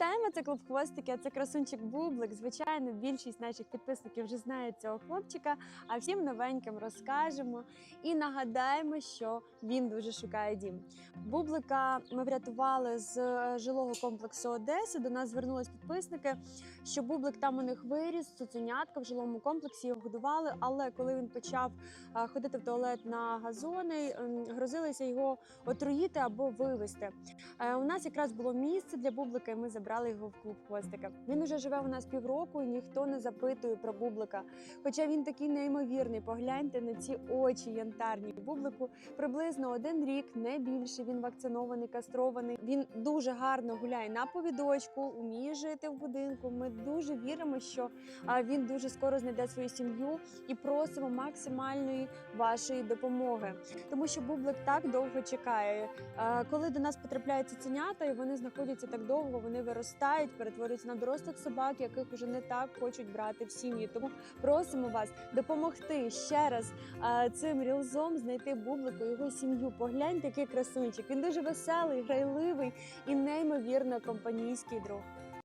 Вітаємо, це клуб хвостики. Це красунчик Бублик. Звичайно, більшість наших підписників вже знає цього хлопчика. А всім новеньким розкажемо і нагадаємо, що він дуже шукає дім. Бублика ми врятували з е, жилого комплексу Одеси. До нас звернулись підписники, що Бублик там у них виріс, цуценятка в жилому комплексі його годували. Але коли він почав е, ходити в туалет на газони, ем, грозилися його отруїти або вивезти. Е, У нас якраз було місце для бублика, і ми забрали його в клуб хвостика. Він уже живе у нас півроку, і ніхто не запитує про бублика. Хоча він такий неймовірний. Погляньте на ці очі янтарні. Бублику приблизно один рік, не більше. Він вакцинований, кастрований. Він дуже гарно гуляє на повідочку, уміє жити в будинку. Ми дуже віримо, що він дуже скоро знайде свою сім'ю і просимо максимальної вашої допомоги, тому що бублик так довго чекає. Коли до нас потрапляють цуценята, і вони знаходяться так довго, вони виростають, перетворюються на дорослих собак, яких уже не так хочуть брати в сім'ї. Тому просимо вас допомогти ще раз цим рілзом знайти бублику його сім'ю. Погляньте, який красунчик. Він дуже веселий, грайливий і неймовірно компанійський друг.